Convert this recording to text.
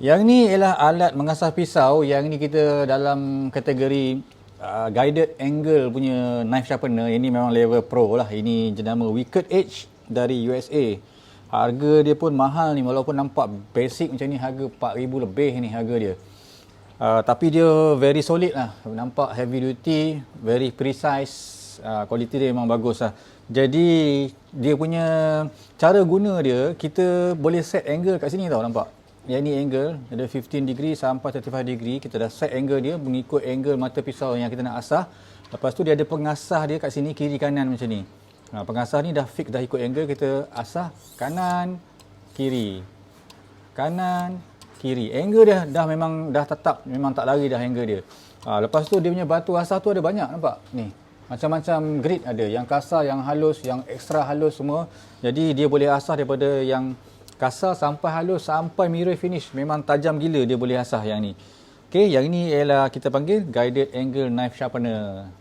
Yang ni ialah alat mengasah pisau. Yang ni kita dalam kategori uh, guided angle punya knife sharpener. Ini memang level pro lah. Ini jenama Wicked Edge dari USA. Harga dia pun mahal ni walaupun nampak basic macam ni harga 4000 lebih ni harga dia. Uh, tapi dia very solid lah. Nampak heavy duty, very precise. Uh, quality dia memang bagus lah. Jadi dia punya cara guna dia, kita boleh set angle kat sini tau nampak. Yang ni angle, ada 15 degree sampai 35 degree. Kita dah set angle dia mengikut angle mata pisau yang kita nak asah. Lepas tu dia ada pengasah dia kat sini kiri kanan macam ni. Ha, pengasah ni dah fix dah ikut angle kita asah kanan kiri. Kanan kiri. Angle dia dah memang dah tetap, memang tak lari dah angle dia. Ha, lepas tu dia punya batu asah tu ada banyak nampak ni. Macam-macam grade ada, yang kasar, yang halus, yang extra halus semua. Jadi dia boleh asah daripada yang kasar sampai halus sampai mirror finish. Memang tajam gila dia boleh asah yang ni. Okey, yang ini ialah kita panggil guided angle knife sharpener.